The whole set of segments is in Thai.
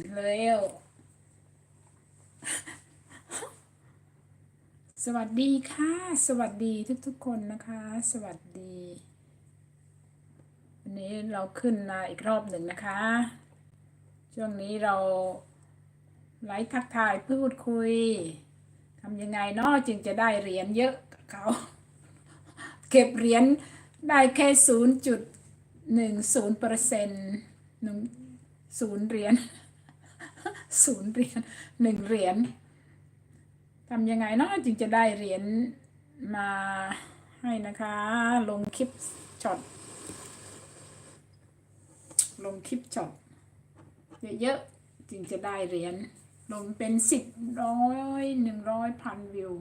เร็วสวัสดีค่ะ สวัสดีทุกๆคนนะคะ สวัสดีวันนี้เราขึ้นมาอีกรอบหนึ่งนะคะ ช่วงนี้เราไลฟ์ทักทายพูดคุยทำยังไงเนาะจึงจะได้เหรียญเยอะเขาเก็บเหรียญได้แค่ศูนย์จุดหนึ่งศูนย์เปอร์เซ็นต์หนึ่งศูนย์เหรียญ ศูนย์เหรียญหนึ่งเหรียญทำยังไงเนาะจึงจะได้เหรียญมาให้นะคะ ลงคลิปช็อตลงคลิปช็อตเยอะๆจึงจะได้เหรียญลงเป็นสิบร้อยหนึ่งร้อยพันวิว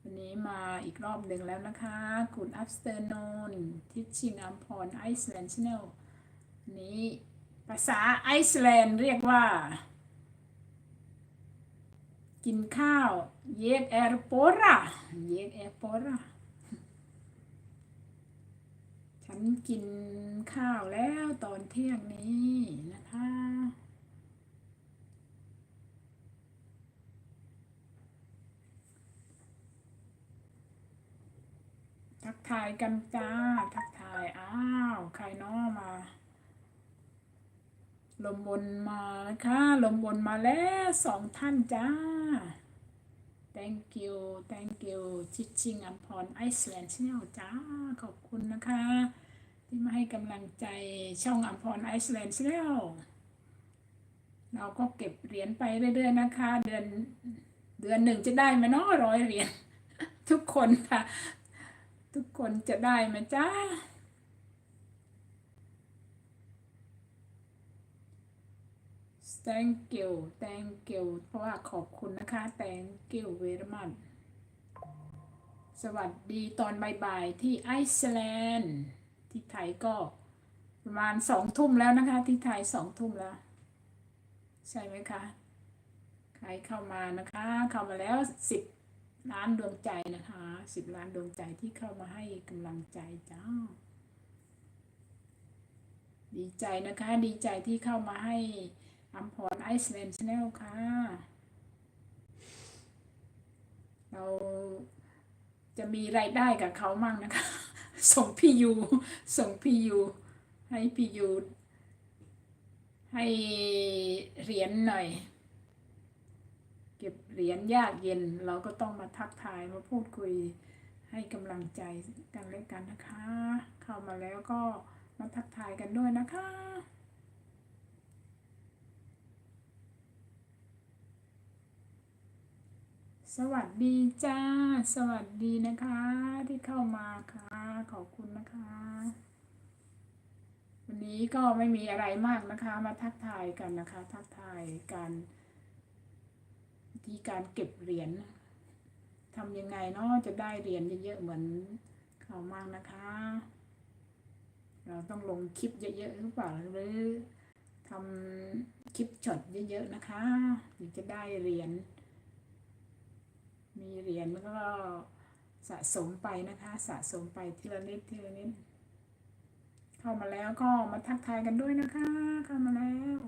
วันนี้มาอีกรอบหนึ่งแล้วนะคะ Good afternoon Teaching อัมพร Iceland Channel วันนี้ ภาษาไอซ์แลนด์เรียกว่า กินข้าว เยกแอร์โปราเยกแอร์โปราฉันกินข้าวแล้วตอนเที่ยงนี้นะคะทักทายกันจ้า ทักทาย อ้าว ใครน้อมา ลมบนมานะคะ ลมบนมาแล้วสองท่านจ้า thank you thank you teaching upon Iceland Channel จ้า ขอบคุณนะคะ ที่มาให้กำลังใจช่องอัมพรไอซ์แลนด์ Channel เราก็เก็บเหรียญไปเรื่อยๆนะคะ เดือนเดือนหนึ่งจะได้ไหมเนาะร้อยเหรียญทุกคนค่ะ ทุกคนจะได้ไหมจ้า thank you thank you เพราะว่าขอบคุณนะคะ thank you very much สวัสดีตอนบ่ายๆที่ไอซ์แลนด์ที่ไทยก็ประมาณสองทุ่มแล้วนะคะ ที่ไทยสองทุ่มแล้ว ใช่ไหมคะใครเข้ามานะคะ เข้ามาแล้วสิบล้านดวงใจนะคะสิบล้านดวงใจที่เข้ามาให้กำลังใจจ้า ดีใจนะคะ ดีใจที่เข้ามาให้ อัมพรไอซ์แลนด์ชาแนลค่ะ เราจะมีรายได้กับเขามั่งนะคะ ส่งพี่ยูส่งพี่ยูให้พี่ยูให้เหรียญหน่อย เก็บเหรียญยากเย็น เราก็ต้องมาทักทายมาพูดคุยให้กำลังใจกันและกันนะคะ เข้ามาแล้วก็มาทักทายกันด้วยนะคะ สวัสดีจ้า สวัสดีนะคะที่เข้ามาค่ะ ขอบคุณนะคะ วันนี้ก็ไม่มีอะไรมากนะคะ มาทักทายกันนะคะ ทักทายการวิธีการเก็บเหรียญทำยังไงเนาะจะได้เหรียญเยอะๆเหมือนเขามากนะคะ เราต้องลงคลิปเยอะๆหรือเปล่าหรือทำคลิปช็อตเยอะๆนะคะถึงจะได้เหรียญ มีเหรียญแล้วก็สะสมไปนะคะ สะสมไปทีละนิดทีละนิดเข้ามาแล้วก็มาทักทายกันด้วยนะคะ เข้ามาแล้ว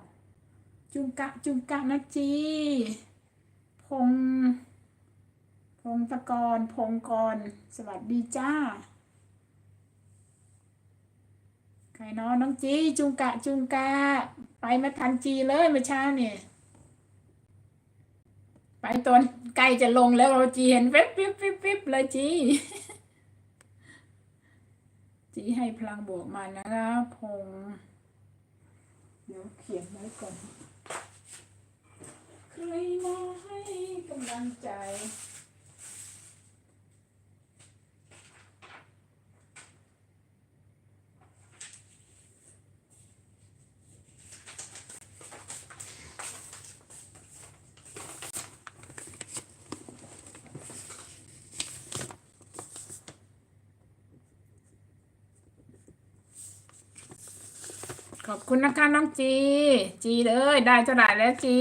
จุงกะจุงกะนะจีพงพงตะกรพงกร สวัสดีจ้า ใครเนาะน้องจี จุงกะ จุงกะ ไปมาทันจีเลยเมื่อเช้าเนี่ย ไปตอนใกล้จะลงแล้วเราจีเห็นวิบวิบวิบวิบเลยจีจีให้พลังบวกมานะคะพงเดี๋ยวเขียนไว้ก่อน ใครมาให้กำลังใจ ขอบคุณนะคะน้องจี จีเลยได้จะได้แล้วจี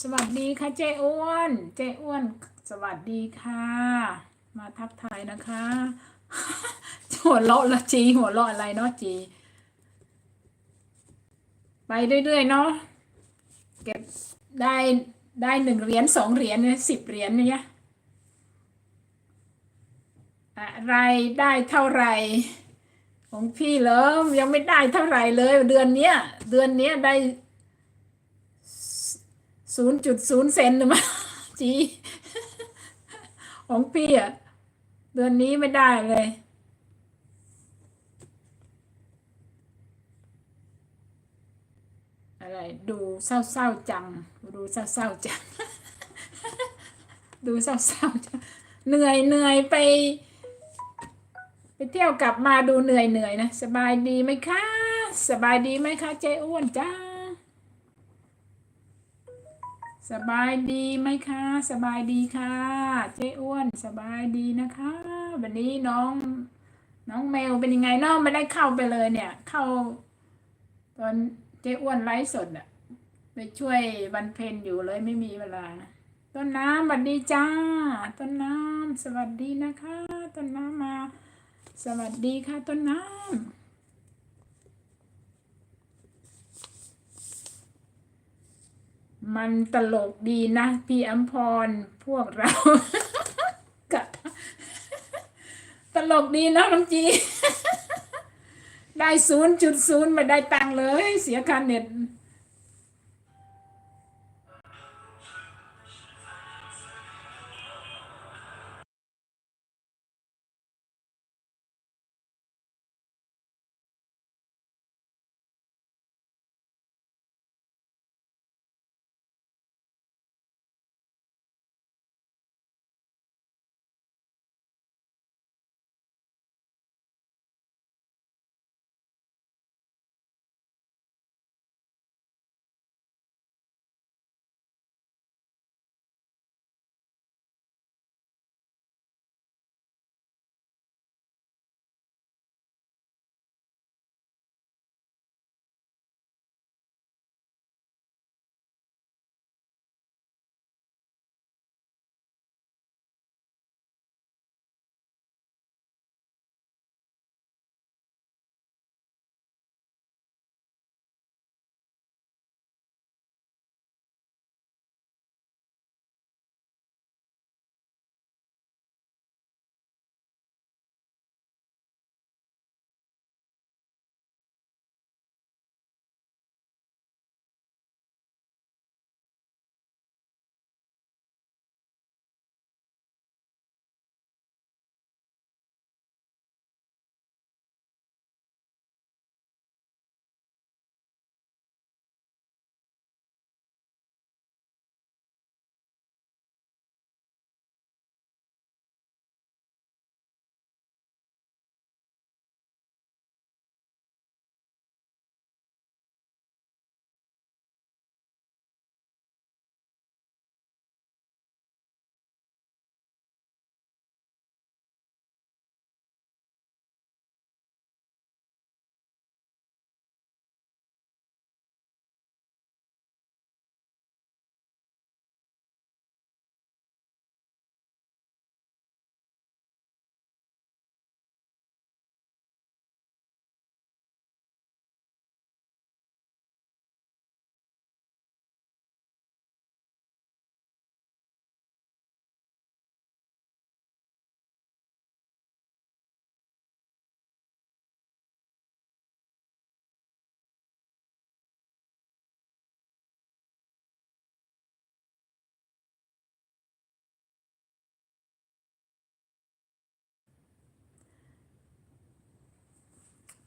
สวัสดีค่ะเจ้อ้วน เจ้อ้วน สวัสดีค่ะ มาทักทายนะคะ หัวเราะละจี หัวเราะอะไรเนาะจี ไปเรื่อยๆเนาะเก็บได้ได้หนึ่งเหรียญสองเหรียญสิบเหรียญเนี่ยอะไรได้เท่าไหร่ของพี่เหรอยังไม่ได้เท่าไหร่เลย เดือนเนี้ย เดือนเนี้ยได้ศูนย์จุดศูนย์เซนหรือมั้งจีของพี่อะเดือนนี้ไม่ได้เลย อะไร ดูเศร้าๆจัง ดูเศร้าๆจัง ดูเศร้าๆจัง เหนื่อยเหนื่อยไป ไปเที่ยวกลับมาดูเหนื่อยเหนื่อยนะ สบายดีไหมคะ สบายดีไหมคะเจ้อ้วนจ้า สบายดีไหมคะ สบายดีค่ะ เจ้อ้วนสบายดีนะคะ วันนี้น้อง น้องแมวเป็นยังไงเนาะไม่ได้เข้าไปเลยเนี่ย เข้าตอน เจ้อ้วนไลฟ์สดอะไปช่วยวันเพ็ญอยู่เลยไม่มีเวลา ต้นน้ำสวัสดีจ้า ต้นน้ำสวัสดีนะคะ ต้นน้ำมา สวัสดีค่ะ ต้นน้ำมันตลกดีนะ พี่อัมพรพวกเรากะตลกดีนะน้องจี ได้ศูนย์จุดศูนย์ไม่ได้ตังเลย เสียค่าเน็ต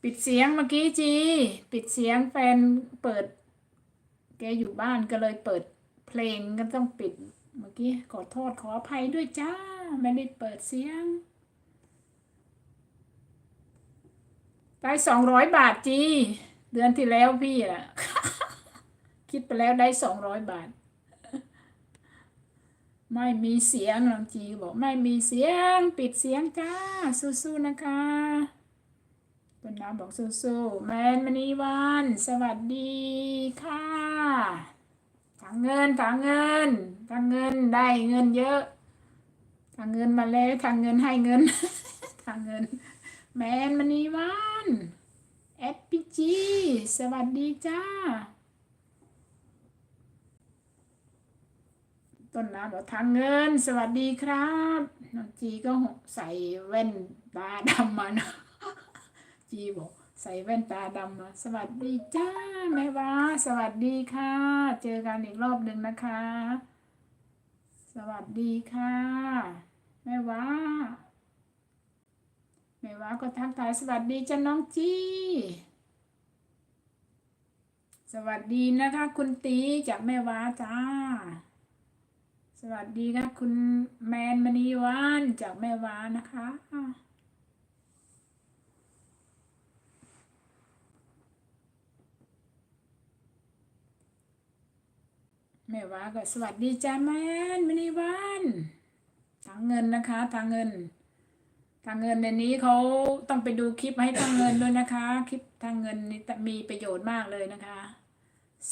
ปิดเสียงเมื่อกี้จี ปิดเสียงแฟนเปิด แกอยู่บ้านก็เลยเปิดเพลงก็ต้องปิด เมื่อกี้ขอโทษขออภัยด้วยจ้า ไม่ได้เปิดเสียงได้สองร้อยบาทจี เดือนที่แล้วพี่อะคิดไปแล้วได้สองร้อยบาท ไม่มีเสียงน้องจีบอกไม่มีเสียง ปิดเสียงจ้าสู้ๆนะคะ ต้นน้ำบอกสู้ๆแมนมณีวันสวัสดีค่ะทางเงินทางเงินทางเงินได้เงินเยอะทางเงินมาแล้วทางเงินให้เงินทางเงิน แมนมณีวันเอพีจีสวัสดีจ้า ต้นน้ำบอกทางเงิน สวัสดีครับน้องจีก็ใส่แว่นตาดำมานะ จีบอกใส่แว่นตาดำมาสวัสดีจ้าแม่ว้าสวัสดีค่ะ เจอกันอีกรอบหนึ่งนะคะ สวัสดีค่ะ แม่ว้าแม่ว้าก็ทักทายสวัสดีจ้าน้องจีสวัสดีนะคะ คุณตีจากแม่ว้าจ้า สวัสดีครับคุณแมนมณีวานจากแม่วานะคะ แม่วาก็สวัสดีจ้าแมนมณีวานทางเงินนะคะทางเงินทางเงินในนี้เขาต้องไปดูคลิปให้ทางเงินด้วยนะคะ คลิปทางเงินนี่มีประโยชน์มากเลยนะคะ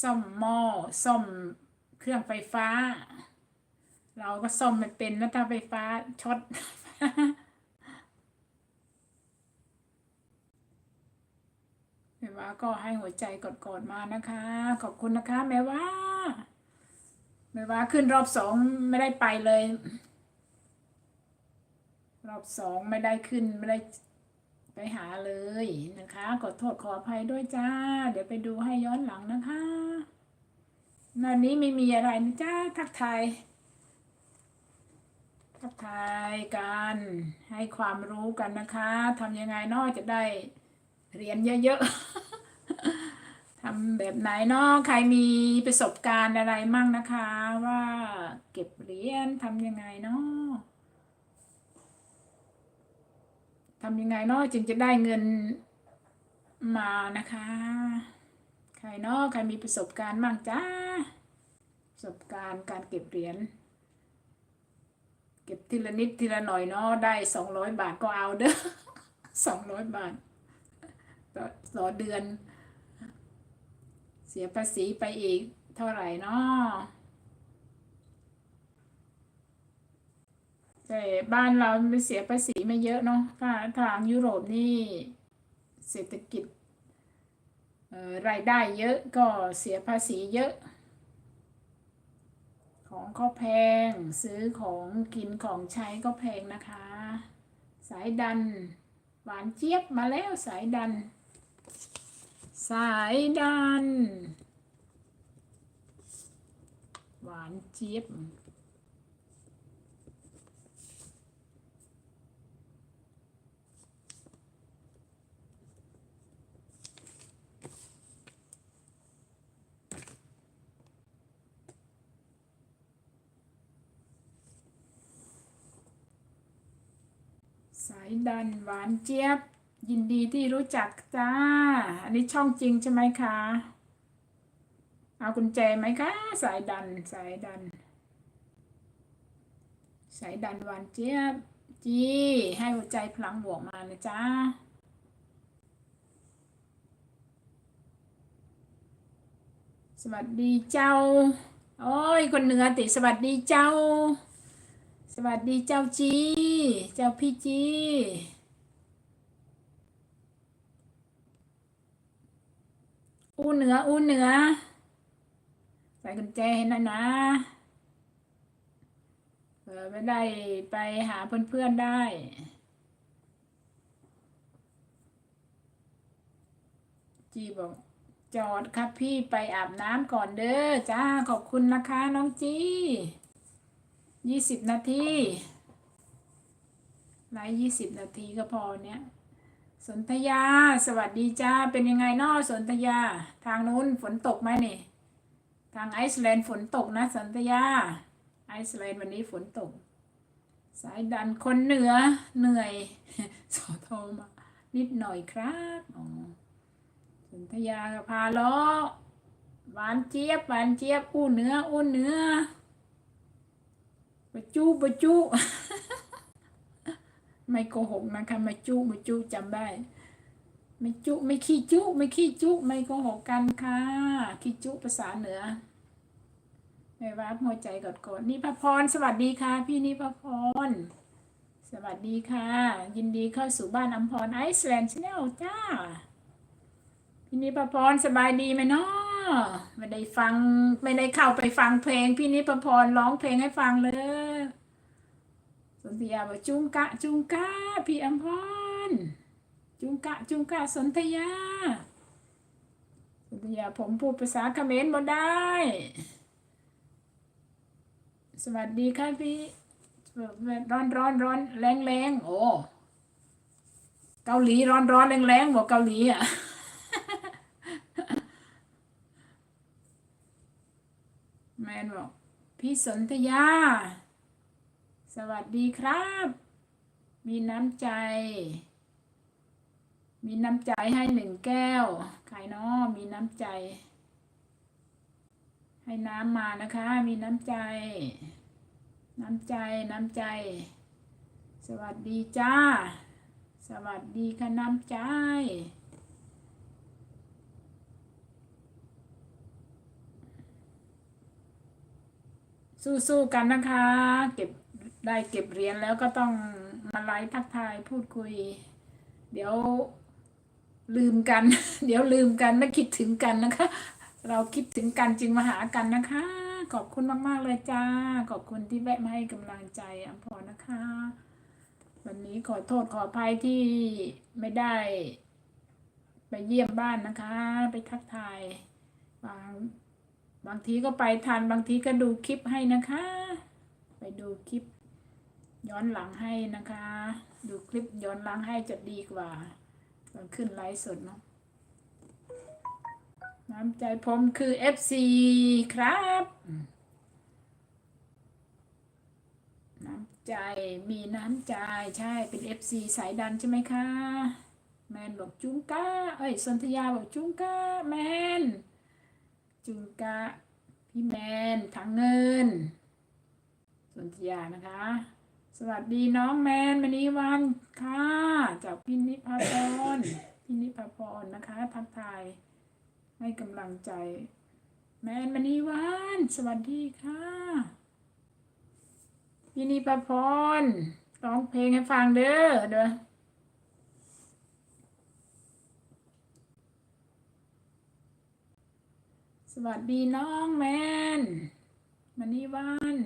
ซ่อมหม้อซ่อมเครื่องไฟฟ้า เราก็ซ่อมไม่เป็นนะถ้าไฟฟ้าช็อตแม่ว่าก็ให้หัวใจกดๆมานะคะ ขอบคุณนะคะแม่ว่า แม่ว่าขึ้นรอบสองไม่ได้ไปเลย รอบสองไม่ได้ขึ้นไม่ได้ไปหาเลยนะคะขอโทษขออภัยด้วยจ้า เดี๋ยวไปดูให้ย้อนหลังนะคะวันนี้ไม่มีอะไรนะจ้าทักทายทักทายกันให้ความรู้กันนะคะทำยังไงนอจะได้เรียนเยอะๆ ทำแบบไหนเนาะใครมีประสบการณ์อะไรมั่งนะคะ ว่าเก็บเหรียญทำยังไงเนาะทำยังไงเนาะจึงจะได้เงินมานะคะ ใครเนาะใครมีประสบการณ์มั่งจ้าประสบการณ์การเก็บเหรียญเก็บทีละนิดทีละหน่อยเนาะได้สองร้อยบาทก็เอาเด้อสองร้อยบาทต่อต่อเดือน เสียภาษีไปอีกเท่าไหร่นาะแต่บ้านเราไม่เสียภาษีไม่เยอะเนาะถ้าทางยุโรปนี่เศรษฐกิจรายได้เยอะก็เสียภาษีเยอะ ของก็แพงซื้อของกินของใช้ก็แพงนะคะ สายดัน หวานเจี๊ยบมาแล้วสายดัน สายดัน หวานเจี๊ยบสายดันหวานเจี๊ยบ ยินดีที่รู้จักจ้า อันนี้ช่องจริงใช่ไหมคะ เอากุญแจไหมคะ สายดันสายดัน สายดันหวานเจี๊ยบจีให้หัวใจพลังบวกมานะจ้าสวัสดีเจ้า โอ้ย คนเหนือติสวัสดีเจ้า สวัสดีเจ้าจี เจ้าพี่จี อู้เหนืออู้เหนือ ใส่กุญแจให้นะนะเผื่อไม่ได้ไปหาเพื่อนๆได้จีบอกจอดครับพี่ไปอาบน้ำก่อนเด้อจ้าขอบคุณนะคะน้องจียี่สิบนาทีไลฟ์ยี่สิบนาทีก็พอเนี้ย สนธยา สวัสดีจ้า เป็นยังไงนอสนธยา ทางนู้นฝนตกไหมนี่ ทางไอซ์แลนด์ฝนตกนะสนธยา ไอซ์แลนด์วันนี้ฝนตก สายดันคนเหนือเหนื่อยสอโทรมานิดหน่อยครับอ๋อสนธยากับพาล้อหวานเจี๊ยบหวานเจี๊ยบอู้เนื้ออู้เนื้อมาจูมาจู ไม่โกหกนะคะมาจูมาจูจำได้ ไม่จุไม่ขี้จุไม่ขี้จุไม่โกหกกันค่ะขี้จุภาษาเหนือไม่ว่าหัวใจกดกดนิพพรสวัสดีค่ะ พี่นิพพรสวัสดีค่ะ ยินดีเข้าสู่บ้านอัมพรไอซ์แลนด์ชาแนลจ้าพี่นิพพรสบายดีไหมเนาะไม่ได้ฟังไม่ได้เข้าไปฟังเพลง พี่นิพพรร้องเพลงให้ฟังเลย สนธยาบอกจุงกะจุงกะพี่อัมพรจุงกะจุงกะสนธยา สนธยาผมพูดภาษาเขมรบ่ได้ สวัสดีค่ะพี่ร้อนร้อนร้อนแรงแรงโอ้เกาหลีร้อนร้อนแรงแรงบอกเกาหลีอะแมนบอกพี่สนธยา สวัสดีครับ มีน้ำใจ มีน้ำใจให้หนึ่งแก้ว ใครเนาะมีน้ำใจ ให้น้ำมานะคะ มีน้ำใจ น้ำใจ น้ำใจ สวัสดีจ้า สวัสดีค่ะน้ำใจสู้ๆกันนะคะ เก็บ ได้เก็บเหรียญแล้วก็ต้องมาไลฟ์ทักทายพูดคุย เดี๋ยวลืมกัน เดี๋ยวลืมกันไม่คิดถึงกันนะคะ เราคิดถึงกันจึงมาหากันนะคะ ขอบคุณมาก ๆ เลยจ้า ขอบคุณที่แวะมาให้กำลังใจอัมพรนะคะ วันนี้ขอโทษขออภัยที่ไม่ได้ ไปเยี่ยมบ้านนะคะ ไปทักทายบางบางทีก็ไปทันบางทีก็ดูคลิปให้นะคะ ไปดูคลิป ย้อนหลังให้นะคะ ดูคลิปย้อนหลังให้จะดีกว่าตอนขึ้นไลฟ์สดเนาะน้ำใจผมคือ FC ครับน้ำใจมีน้ำใจใช่เป็น FC สายดันใช่ไหมคะ แมนบอกจุงกาเอ้ยสนธยาบอกจุงกาแมน จุงกาพี่แมนถังเงินสนธยานะคะ สวัสดีน้องแมนมณีวันค่ะ จากพินิพาพรพินิพาพรนะคะทักทายให้กำลังใจ แมนมณีวันสวัสดีค่ะพินิพาพรร้องเพลงให้ฟังเด้อเด้อสวัสดีน้องแมนมณีวัน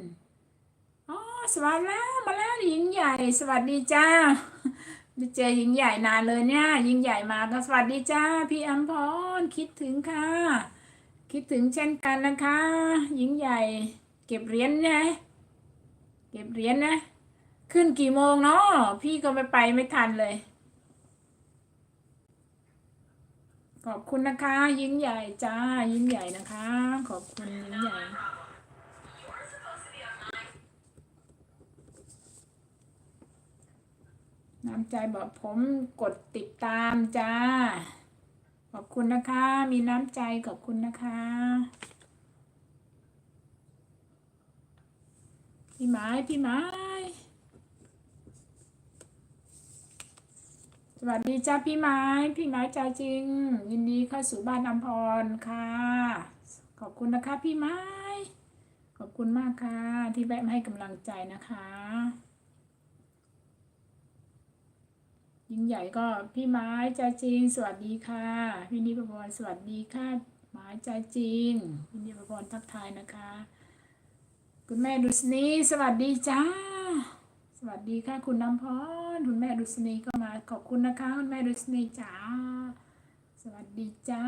สวัสดีแล้วมาแล้วหญิงใหญ่ สวัสดีจ้าไม่เจอหญิงใหญ่นานเลยเนี่ยหญิงใหญ่มาก็สวัสดีจ้า พี่อัมพรคิดถึงค่ะ คิดถึงเช่นกันนะคะหญิงใหญ่ เก็บเหรียญนะเก็บเหรียญนะ ขึ้นกี่โมงเนาะพี่ก็ไม่ไปไม่ทันเลย ขอบคุณนะคะ ยิ่งใหญ่จ้า ยิ่งใหญ่นะคะ ขอบคุณยิ่งใหญ่ น้ำใจบอกผมกดติดตามจ้า ขอบคุณนะคะ มีน้ำใจขอบคุณนะคะพี่ไม้พี่ไม้ สวัสดีจ้าพี่ไม้ พี่ไม้ใจจริง ยินดีเข้าสู่บ้านอัมพรค่ะ ขอบคุณนะคะพี่ไม้ ขอบคุณมากค่ะ ที่แวะมาให้กำลังใจนะคะ ยิ่งใหญ่ก็พี่ไม้ใจจริงสวัสดีค่ะ พี่นิพพรสวัสดีค่ะไม้ใจจริงพี่นิพพรทักทายนะคะ คุณแม่ดุษณีสวัสดีจ้า สวัสดีค่ะ คุณน้ำพรคุณแม่ดุษณีก็มาขอบคุณนะคะ คุณแม่ดุษณีจ้า สวัสดีจ้า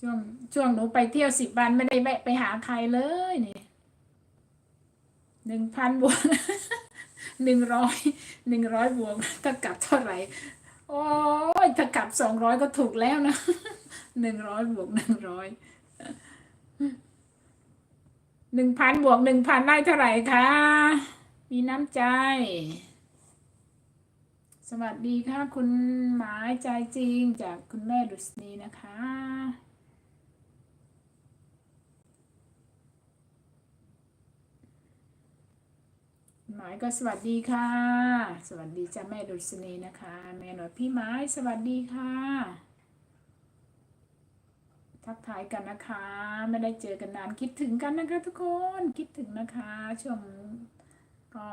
ช่วงช่วงหนูไปเที่ยวสิบวันไม่ได้แวะไปหาใครเลยนี่หนึ่งพันบวก หนึ่งร้อยหนึ่งร้อยบวกถ้ากลับเท่าไหร่ โอ้ยถ้ากลับสองร้อยก็ถูกแล้วนะหนึ่งร้อยบวกหนึ่งร้อยหนึ่งพันบวกหนึ่งพันได้เท่าไหร่คะ มีน้ำใจ สวัสดีค่ะ คุณหมายใจจริงจากคุณแม่ดุษณีนะคะ หมายก็สวัสดีค่ะ สวัสดีจ้าแม่ดุษณีนะคะ แม่หน่อยพี่ไม้สวัสดีค่ะ ทักทายกันนะคะ ไม่ได้เจอกันนานคิดถึงกันนะคะทุกคนคิดถึงนะคะช่วงก็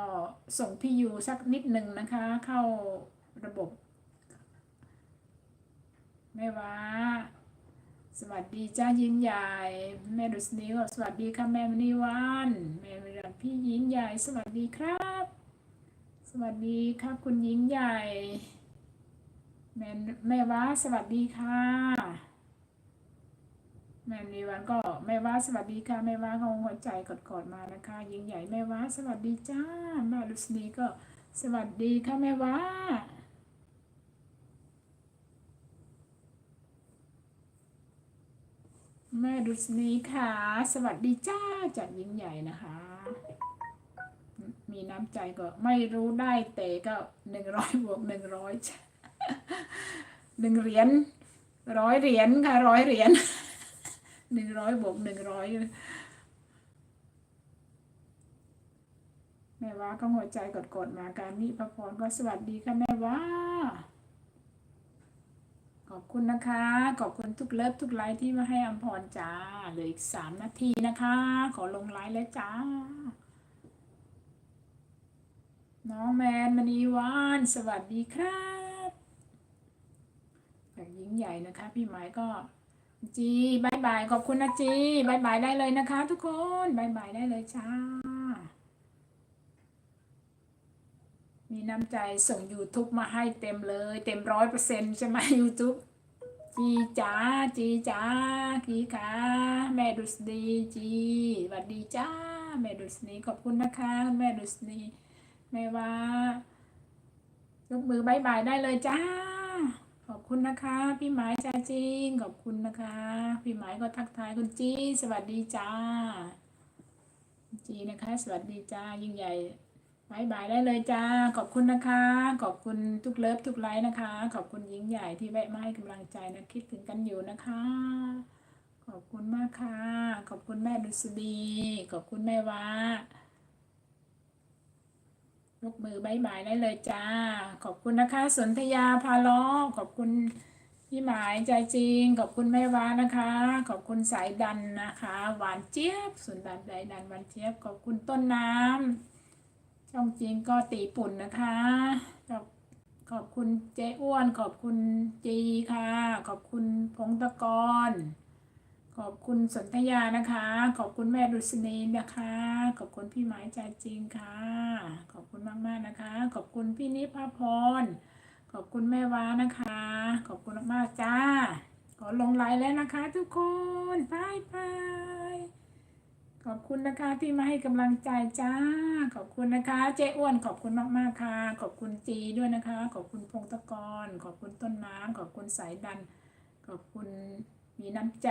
ส่งพี่อยู่สักนิดหนึ่งนะคะ เข้าระบบ แม่ว้า สวัสดีจ้ายิงใหญ่แม่ดุษณีก็สวัสดีค่ะแม่มณีวันแม่วิรัตพี่ยิงใหญ่ สวัสดีครับ สวัสดีครับคุณยิงใหญ่ แม่แม่ว้าสวัสดีค่ะ แม่มณีวันก็แม่ว้าสวัสดีค่ะแม่ว้าเขาหัวใจกอดๆมานะคะยิงใหญ่แม่ว้าสวัสดีจ้าแม่ดุษณีก็สวัสดีค่ะแม่ว้า แม่ ดุษณีค่ะ สวัสดีจ้าจากยิงใหญ่นะคะ มีน้ำใจก็ไม่รู้ได้แต่ก็หนึ่งร้อยบวกหนึ่งร้อยหนึ่งเหรียญร้อยเหรียญค่ะร้อยเหรียญหนึ่งร้อยบวกหนึ่งร้อยแม่ว่าก็หัวใจกดๆมาการนี้พระพรก็สวัสดีค่ะแม่ว่า ขอบคุณนะคะ ขอบคุณทุกเลิฟทุกไลค์ที่มาให้อัมพรจ้าเหลืออีกสามนาทีนะคะ ขอลงไลค์แล้วจ้า น้องแมนมณีวานสวัสดีครับจากหญิงใหญ่นะคะ พี่หมายก็จีบายบายขอบคุณนะจีบายบายได้เลยนะคะ ทุกคนบายบายได้เลยจ้า มีน้ำใจส่ง YouTube มาให้เต็มเลย เต็มร้อยเปอร์เซ็นต์ใช่ไหม YouTube จีจ้าจีจ้ากีค่ะแม่ดุษดีจีสวัสดีจ้าแม่ดุษนีขอบคุณนะคะแม่ดุษนีแม่ว่ายกมือบายบายได้เลยจ้า ขอบคุณนะคะ พี่หมายจ้าจริง ขอบคุณนะคะ พี่หมายก็ทักทายคุณจีสวัสดีจ้า จีนะคะ สวัสดีจ้ายิ่งใหญ่ บายบายได้เลยจ้า ขอบคุณนะคะ ขอบคุณทุกเลิฟทุกไลค์นะคะ ขอบคุณหญิงใหญ่ที่แวะมาให้กำลังใจนะคิดถึงกันอยู่นะคะ ขอบคุณมากค่ะ ขอบคุณแม่ดุษฎีขอบคุณแม่ว้ายกมือบายบายได้เลยจ้า ขอบคุณนะคะ สนธยาพาล้อขอบคุณพี่หมายใจจริง ขอบคุณแม่วานะคะ ขอบคุณสายดันนะคะ หวานเจี๊ยบสุนดันสายดันหวานเจี๊ยบ ขอบคุณต้นน้ำ ช่องจริงก็ตีปุ่นนะคะขอบขอบคุณเจ๊อ้วน ขอบคุณจีค่ะ ขอบคุณพงตะกร ขอบคุณสนธยานะคะ ขอบคุณแม่ดุษณีนะคะ ขอบคุณพี่หมายใจจริงค่ะ ขอบคุณมากๆนะคะ ขอบคุณพี่นิพาพรขอบคุณแม่ว้านะคะ ขอบคุณมากๆจ้า ขอลงไลน์แล้วนะคะทุกคนบายบาย ขอบคุณนะคะที่มาให้กำลังใจจ้า ขอบคุณนะคะ เจ๊อ้วนขอบคุณมากๆค่ะ ขอบคุณจีด้วยนะคะ ขอบคุณพงตะกร ขอบคุณต้นน้ำขอบคุณสายดัน ขอบคุณมีน้ำใจ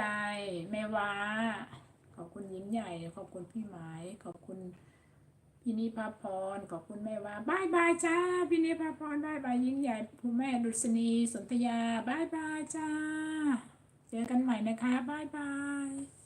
แม่ว้า ขอบคุณหญิงใหญ่ ขอบคุณพี่หมาย ขอบคุณพี่นิพาพร ขอบคุณแม่ว้าบายบายจ้า พี่นิพาพรบายบายหญิงใหญ่ผู้แม่ดุษณีสนธยาบายบายจ้า เจอกันใหม่นะคะบายบาย